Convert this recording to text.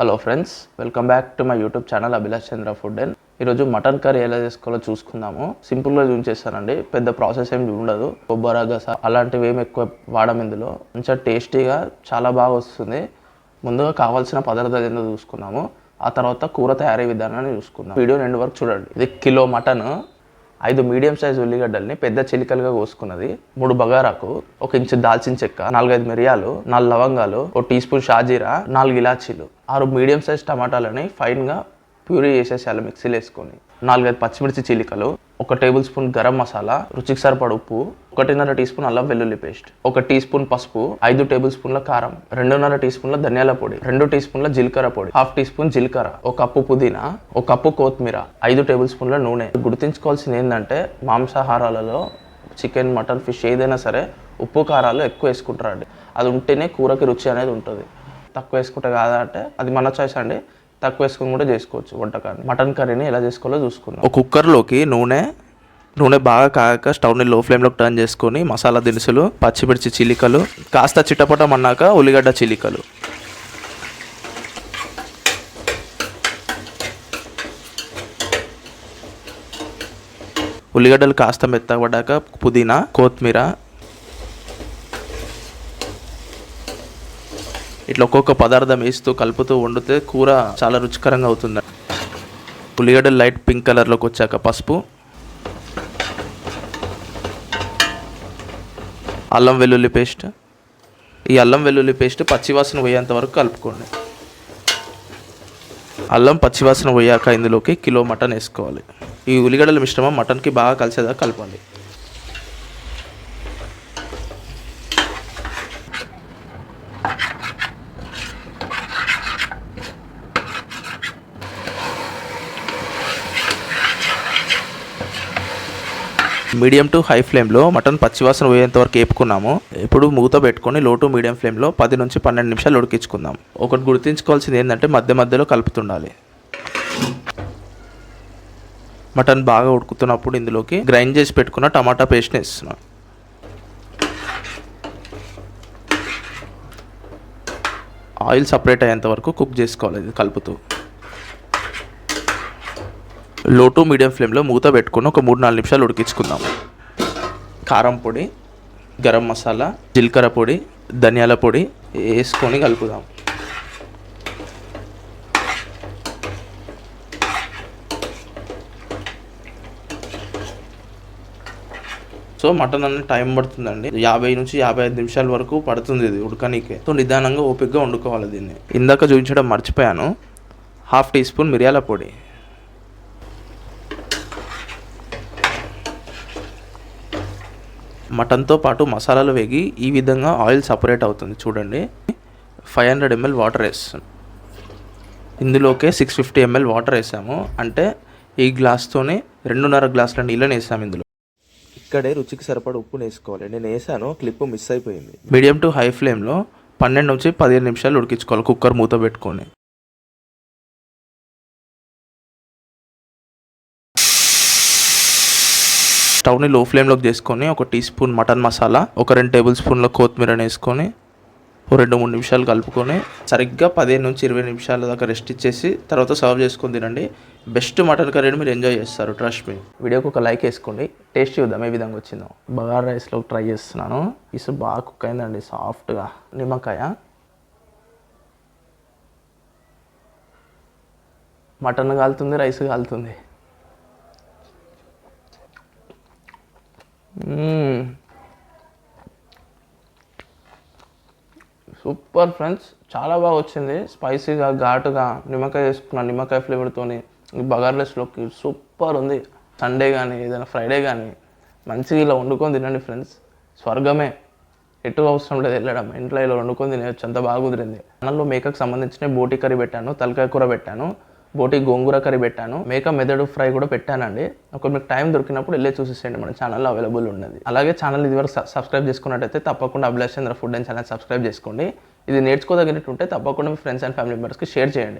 Hello friends welcome back to my YouTube channel Abhilash Chandra food and ఈరోజు mutton curry ఎలా చేసుకోవాలో చూసుకుందాము. సింపుల్గా చూసేస్తానండి పెద్ద ప్రాసెస్ ఏం ఉండదు. కొబ్బరి గస అలాంటివి ఏమి ఎక్కువ వాడము ఇందులో. మంచిగా టేస్టీగా చాలా బాగా వస్తుంది. ముందుగా కావాల్సిన పదార్థాలు ఏందో చూసుకున్నాము ఆ తర్వాత కూర తయారీ విధానాన్ని చూసుకుందాం. వీడియో రెండు వరకు చూడండి. ఇది కిలో మటన్ ఐదు మీడియం సైజ్ ఉల్లిగడ్డల్ని పెద్ద చిలికలుగా కోసుకున్నది. మూడు బగారాకు ఒక ఇంచు దాల్చిన చెక్క నాలుగైదు మిరియాలు నాలుగు లవంగాలు ఒక టీ స్పూన్ షాజీరా నాలుగు ఇలాచీలు. ఆరు మీడియం సైజ్ టమాటాలని ఫైన్గా ప్యూరీ చేసేసాలి మిక్సీలో వేసుకొని. నాలుగైదు పచ్చిమిర్చి చీలికలు ఒక టేబుల్ స్పూన్ గరం మసాలా రుచికి సరిపడ ఉప్పు ఒకటిన్నర టీ స్పూన్ అల్లం వెల్లుల్లి పేస్ట్ ఒక టీ స్పూన్ పసుపు ఐదు టేబుల్ స్పూన్ల కారం రెండున్నర టీ స్పూన్ల ధనియాల పొడి రెండు టీ స్పూన్ల జీలకర్ర పొడి హాఫ్ టీ స్పూన్ జీలకర్ర ఒక కప్పు పుదీనా ఒక కప్పు కొత్తిమీర ఐదు టేబుల్ స్పూన్ల నూనె. గుర్తుంచుకోవాల్సింది ఏంటంటే మాంసాహారాలలో చికెన్ మటన్ ఫిష్ ఏదైనా సరే ఉప్పు కారాలు ఎక్కువ వేసుకుంటారండి. అది ఉంటేనే కూరకి రుచి అనేది ఉంటుంది. తక్కువ వేసుకుంటే కాదా అంటే అది మన చాయిస్ అండి. తక్కువ వేసుకుని కూడా చేసుకోవచ్చు వంటకాన్ని. మటన్ కర్రీని ఎలా చేసుకోవాలో చూసుకుందాం. ఒక కుక్కర్లోకి నూనె నూనె బాగా కాగాక స్టవ్ని లో ఫ్లేమ్లోకి టర్న్ చేసుకొని మసాలా దినుసులు పచ్చిమిర్చి చిలికలు కాస్త చిట్టపటం అన్నాక ఉల్లిగడ్డ చిలికలు. ఉల్లిగడ్డలు కాస్త మెత్తబడ్డాక పుదీనా కొత్తిమీర ఇట్లా ఒక్కొక్క పదార్థం వేస్తూ కలుపుతూ వండితే కూర చాలా రుచికరంగా అవుతుంది. ఉల్లిగడ్డలు లైట్ పింక్ కలర్లోకి వచ్చాక పసుపు. అల్లం వెల్లుల్లి పేస్ట్. ఈ అల్లం వెల్లుల్లి పేస్ట్ పచ్చివాసన పోయేంత వరకు కలుపుకోండి. అల్లం పచ్చివాసన పోయాక ఇందులోకి కిలో మటన్ వేసుకోవాలి. ఈ ఉల్లిగడ్డల మిశ్రమం మటన్కి బాగా కలిసేదాకా కలపాలి. మీడియం టు హై ఫ్లేమ్లో మటన్ పచ్చివాసన పోయేంత వరకు వేపుకున్నాము ఇప్పుడు మూత పెట్టుకొని లో టు మీడియం ఫ్లేమ్లో పది నుంచి పన్నెండు నిమిషాలు ఉడికించుకుందాం. ఒకటి గుర్తించుకోవాల్సింది ఏంటంటే మధ్య మధ్యలో కలుపుతుండాలి. మటన్ బాగా ఉడుకుతున్నప్పుడు ఇందులోకి గ్రైండ్ చేసి పెట్టుకున్న టమాటా పేస్ట్ని వేస్తున్నాం. ఆయిల్ సపరేట్ అయ్యేంత వరకు కుక్ చేసుకోవాలి ఇది కలుపుతూ. లో టు మీడియం ఫ్లేమ్లో మూత పెట్టుకొని ఒక మూడు నాలుగు నిమిషాలు ఉడికించుకుందాం. కారం పొడి గరం మసాలా జీలకర్ర పొడి ధనియాల పొడి వేసుకొని కలుపుదాం. సో మటన్ అనేది టైం పడుతుందండి. యాభై నుంచి యాభై ఐదు నిమిషాల వరకు పడుతుంది ఇది ఉడకనీకే. సో నిదానంగా ఓపికగా వండుకోవాలి దీన్ని. ఇందాక చూపించడం మర్చిపోయాను. హాఫ్ టీ స్పూన్ మిరియాల పొడి. మటన్తో పాటు మసాలాలు వేగి ఈ విధంగా ఆయిల్ సపరేట్ అవుతుంది చూడండి. ఫైవ్ హండ్రెడ్ ఎంఎల్ వాటర్ వేస్తాను ఇందులోకే సిక్స్ ఫిఫ్టీ ఎంఎల్ వాటర్ వేసాము. అంటే ఈ గ్లాస్తోనే రెండున్నర గ్లాసుల నీళ్ళని వేసాము ఇందులో. ఇక్కడే రుచికి సరిపడ ఉప్పు వేసుకోవాలి. నేను వేసాను క్లిప్ మిస్ అయిపోయింది. మీడియం టు హై ఫ్లేమ్లో పన్నెండు నుంచి పదిహేను నిమిషాలు ఉడికించుకోవాలి కుక్కర్ మూత పెట్టుకొని. స్టవ్ని లో ఫ్లేమ్లోకి చేసుకొని ఒక టీ స్పూన్ మటన్ మసాలా ఒక రెండు టేబుల్ స్పూన్ల కొత్తిమీర వేసుకొని ఓ రెండు మూడు నిమిషాలు కలుపుకొని సరిగ్గా పదిహేను నుంచి ఇరవై నిమిషాల దాకా రెస్ట్ ఇచ్చేసి తర్వాత సర్వ్ చేసుకొని తినండి. బెస్ట్ మటన్ కర్రీని మీరు ఎంజాయ్ చేస్తారు ట్రస్ట్ మీ. వీడియోకి ఒక లైక్ వేసుకోండి. టేస్ట్ చూద్దాం ఏ విధంగా వచ్చిందో. బగారా రైస్లో ట్రై చేస్తున్నాను. ఇసు బాగా కుక్ అయిందండి సాఫ్ట్గా. నిమ్మకాయ. మటన్ కాలుతుంది రైస్ కాలుతుంది. Super friends. చాలా బాగా వచ్చింది. స్పైసీగా ఘాటుగా నిమ్మకాయ వేసుకున్న నిమ్మకాయ ఫ్లేవర్తోని బగార్లెస్లోకి సూపర్ ఉంది. సండే కానీ ఏదైనా ఫ్రైడే కానీ మంచిగా ఇలా వండుకొని తినండి ఫ్రెండ్స్. స్వర్గమే. ఎటు అవసరం లేదు వెళ్ళడం. ఇంట్లో ఇలా వండుకొని తినేయచ్చు. అంత బాగా కుదిరింది. అన్నంలో మేకకు సంబంధించిన బోటి కర్రీ పెట్టాను తలకాయ కూర పెట్టాను. బోటి గోంగూర కర్రీ పెట్టాను. మేక మెదడు ఫ్రై కూడా పెట్టానండి. ఒక మీకు టైం దొరికినప్పుడు వెళ్ళి చూసేసేయండి. మన ఛానల్లో అవైలబుల్ ఉన్నది అలాగే ఛానల్ ఇదివరకు వరకు సబ్స్క్రైబ్ చేసుకున్నట్టయితే తప్పకుండా Abhilash Chandra food and channel subscribe చేసుకోండి. ఇది నేర్చుకోదగినట్టు ఉంటే తప్పకుండా మీ ఫ్రెండ్స్ అండ్ ఫ్యామిలీ మెంబర్స్కి షేర్ చేయండి.